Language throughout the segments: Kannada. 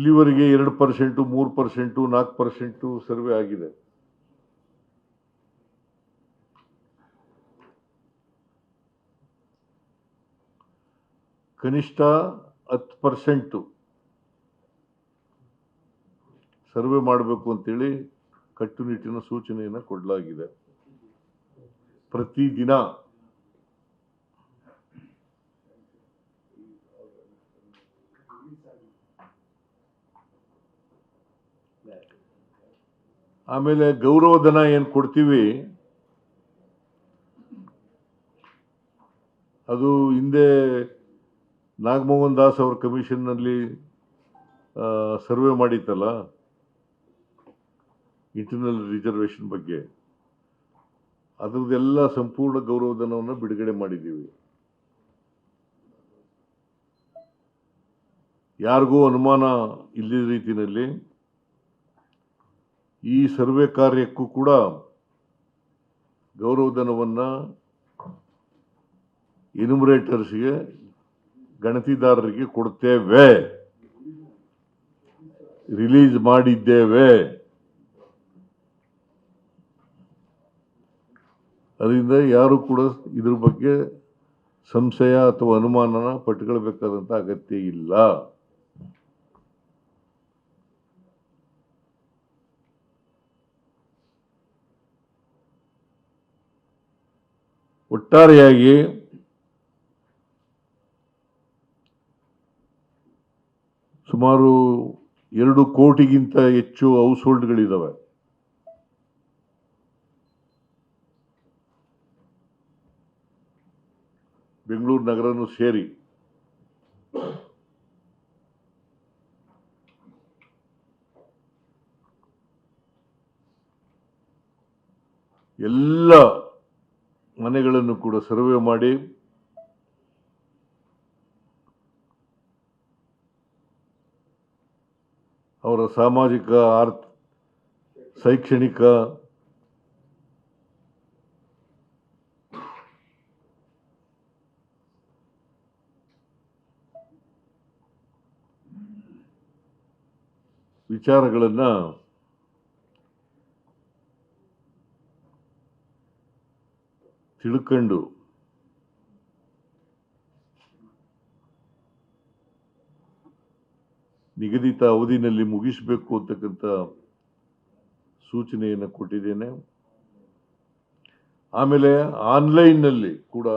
ಇಲ್ಲಿವರೆಗೆ ಎರಡು ಪರ್ಸೆಂಟು, ಮೂರು ಪರ್ಸೆಂಟು, ನಾಲ್ಕು ಪರ್ಸೆಂಟು ಸರ್ವೆ ಆಗಿದೆ. ಕನಿಷ್ಠ ಹತ್ತು ಪರ್ಸೆಂಟು ಸರ್ವೆ ಮಾಡಬೇಕು ಅಂತೇಳಿ ಕಟ್ಟುನಿಟ್ಟಿನ ಸೂಚನೆಯನ್ನು ಕೊಡಲಾಗಿದೆ. ಪ್ರತಿದಿನ ಆಮೇಲೆ ಗೌರವಧನ ಏನು ಕೊಡ್ತೀವಿ? ಅದು ಹಿಂದೆ ನಾಗಮೋಹನ್ ದಾಸ್ ಅವ್ರ ಕಮಿಷನ್ನಲ್ಲಿ ಸರ್ವೆ ಮಾಡಿತ್ತಲ್ಲ? ಇಂಟರ್ನಲ್ ರಿಸರ್ವೇಷನ್ ಬಗ್ಗೆ. ಅದರದ್ದೆಲ್ಲ ಸಂಪೂರ್ಣ ಗೌರವಧನವನ್ನು ಬಿಡುಗಡೆ ಮಾಡಿದ್ದೀವಿ. ಯಾರಿಗೂ ಅನುಮಾನ ಇಲ್ಲದ ರೀತಿಯಲ್ಲಿ ಈ ಸರ್ವೆ ಕಾರ್ಯಕ್ಕೂ ಕೂಡ ಗೌರವಧನವನ್ನು ಇನ್ಯುಮರೇಟರ್ಸ್ಗೆ ಗಣತಿದಾರರಿಗೆ ಕೊಡ್ತೇವೆ. ರಿಲೀಸ್ ಮಾಡಿದ್ದೇವೆ. ಅದರಿಂದ ಯಾರು ಕೂಡ ಇದ್ರ ಬಗ್ಗೆ ಸಂಶಯ ಅಥವಾ ಅನುಮಾನನ ಪಟ್ಕೊಳ್ಬೇಕಾದಂಥ ಅಗತ್ಯ ಇಲ್ಲ. ಒಟ್ಟಾರೆಯಾಗಿ ಸುಮಾರು ಎರಡು ಕೋಟಿಗಿಂತ ಹೆಚ್ಚು ಹೌಸ್ ಹೋಲ್ಡ್ಗಳಿದ್ದಾವೆ ಬೆಂಗಳೂರು ನಗರನು ಸೇರಿ. ಎಲ್ಲ ಮನೆಗಳನ್ನು ಕೂಡ ಸರ್ವೆ ಮಾಡಿ ಅವರ ಸಾಮಾಜಿಕ ಆರ್ಥ ಶೈಕ್ಷಣಿಕ ವಿಚಾರಗಳನ್ನು ತಿಳ್ಕೊಂಡು. ನಿಗದಿತ ಅವಧಿನಲ್ಲಿ ಮುಗಿಸಬೇಕು ಅಂತಕ್ಕಂಥ ಸೂಚನೆಯನ್ನು ಕೊಟ್ಟಿದ್ದೇನೆ. ಆಮೇಲೆ ಆನ್ಲೈನ್ನಲ್ಲಿ ಕೂಡ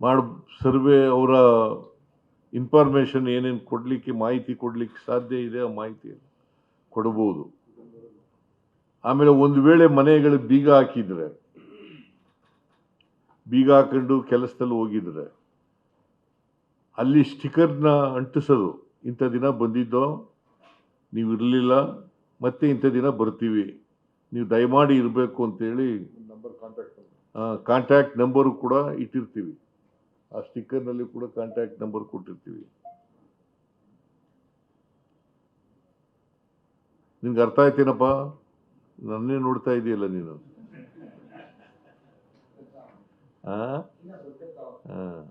ಮಾಡ, ಸರ್ವೆ ಅವರ ಇನ್ಫಾರ್ಮೇಷನ್ ಏನೇನು ಕೊಡಲಿಕ್ಕೆ ಮಾಹಿತಿ ಕೊಡಲಿಕ್ಕೆ ಸಾಧ್ಯ ಇದೆ ಆ ಮಾಹಿತಿ ಕೊಡಬಹುದು ಆಮೇಲೆ ಒಂದು ವೇಳೆ ಮನೆಗಳು ಬೀಗ ಹಾಕಿದ್ರೆ, ಬೀಗ ಹಾಕೊಂಡು ಕೆಲಸದಲ್ಲಿ ಹೋಗಿದ್ರೆ, ಅಲ್ಲಿ ಸ್ಟಿಕರ್ನ ಅಂಟಿಸೋದು, ಇಂಥ ದಿನ ಬಂದಿದ್ದೋ, ನೀವು ಇರಲಿಲ್ಲ, ಮತ್ತೆ ಇಂಥ ದಿನ ಬರ್ತೀವಿ, ನೀವು ದಯಮಾಡಿ ಇರಬೇಕು ಅಂತೇಳಿ ನಂಬರ್ ಕಾಂಟ್ಯಾಕ್ಟ್ ಕಾಂಟ್ಯಾಕ್ಟ್ ನಂಬರು ಕೂಡ ಇಟ್ಟಿರ್ತೀವಿ. ಆ ಸ್ಟಿಕ್ಕರ್ನಲ್ಲಿ ಕೂಡ ಕಾಂಟ್ಯಾಕ್ಟ್ ನಂಬರ್ ಕೊಟ್ಟಿರ್ತೀವಿ. ನಿನ್ಗೆ ಅರ್ಥ ಆಯ್ತೇನಪ್ಪ? ನನ್ನೇ ನೋಡ್ತಾ ಇದೆಯಲ್ಲ ನೀನು. ಹಾಂ ಆ.